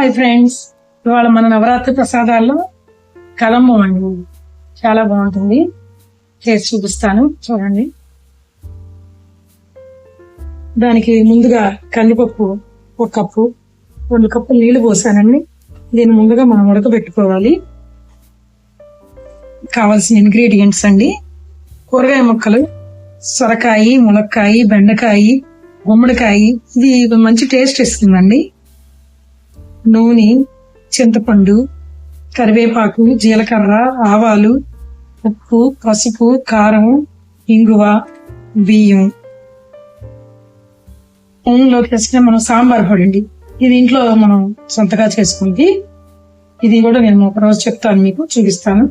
Hi friends. ఇవాళ మన నవరాత్రి ప్రసాదాల్లో కదంబం అండి చాలా బాగుంటుంది. చేసి చూపిస్తాను. చూడండి. దానికి ముందుగా కందిపప్పు ఒక కప్పు రెండు కప్పులు నీళ్ళు పోసానండి. దీన్ని ముందుగా మనం ఉడకబెట్టుకోవాలి. కావాల్సిన ఇంగ్రీడియంట్స్ అండి. కూరగాయ ముక్కలు సొరకాయ ములక్కాయ బెండకాయ గుమ్మడికాయ. ఇది మంచి టేస్ట్ ఇస్తుందండి. నూనె చింతపండు కరివేపాకు జీలకర్ర ఆవాలు ఉప్పు పసుపు కారం ఇంగువ బియ్యం. నూనెలోకి వేసుకునే మనం సాంబార్ పొడి అండి. ఇది ఇంట్లో మనం సొంతగా చేసుకుంది ఇది కూడా నేను ఒక రోజు చెప్తాను మీకు చూపిస్తాను.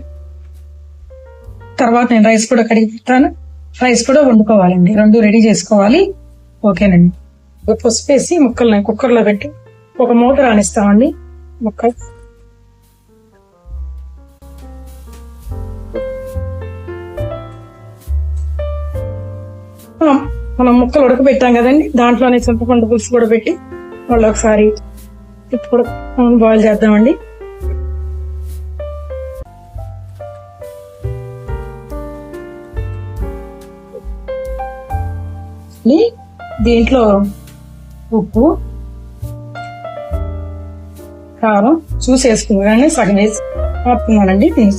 తర్వాత నేను రైస్ కూడా కడిగి పెడతాను. రైస్ కూడా వండుకోవాలండి. రెండు రెడీ చేసుకోవాలి. ఓకేనండి. పసుపు వేసి ముక్కల్ని కుక్కర్లో పెట్టి ఒక మూత రాణిస్తామండి ముక్క మనం ముక్కలు ఉడకబెట్టాం కదండి. దాంట్లోనే చింతపండు పులుసు కూడా పెట్టి మళ్ళీ ఒకసారి ఇప్పుడు బాయిల్ చేద్దామండి. దీంట్లో ఉప్పు కారం చూసి వేసుకున్నాను సగం వేసి ఆపుకున్నానండి దీనికి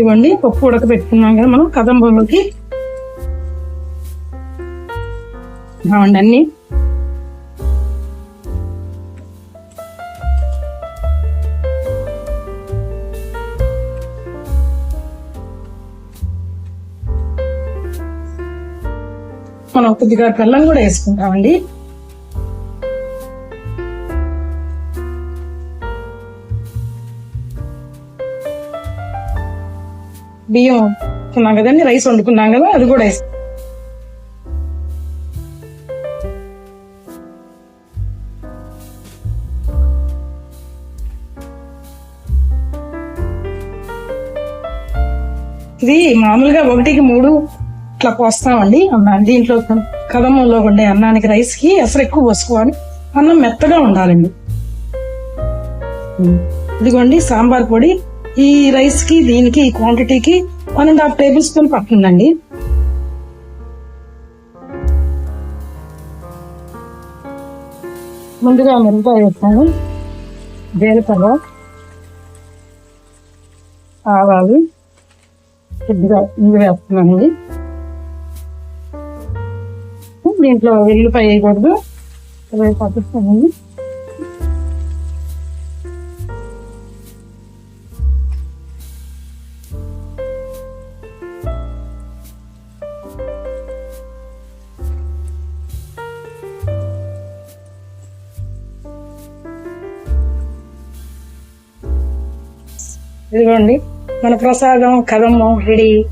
ఇవ్వండి పప్పు ఉడకబెట్టుకున్నాం కదా మనం కదంబంలోకి బాగుండి అన్ని. మనం కొద్దిగా బెల్లం కూడా వేసుకుంటామండి. బియ్యం వండుకున్నాం కదండి రైస్ వండుకున్నాం కదా అది కూడా వేస్తాం. ఇది మామూలుగా ఒకటికి మూడు ఇట్లా పోస్తామండి అన్నాన్ని దీంట్లో కదమంలో ఉండే అన్నానికి రైస్కి అసలు ఎక్కువ పోసుకోవాలి. అన్నం మెత్తగా ఉండాలండి. ఇదిగోండి సాంబార్ పొడి. ఈ రైస్కి దీనికి ఈ క్వాంటిటీకి one and half tablespoon పడుతుందండి ముందుగా మిరపకాయ వేస్తాను. జీలకర్ర ఆవాలు కొద్దిగా ఇవి వేస్తున్నానండి. దీంట్లో వెల్లుల్లిపాయ వేయకూడదు. పట్టుస్తానండి ఇదిగోండి. మన ప్రసాదం కదమ్మం రెడీ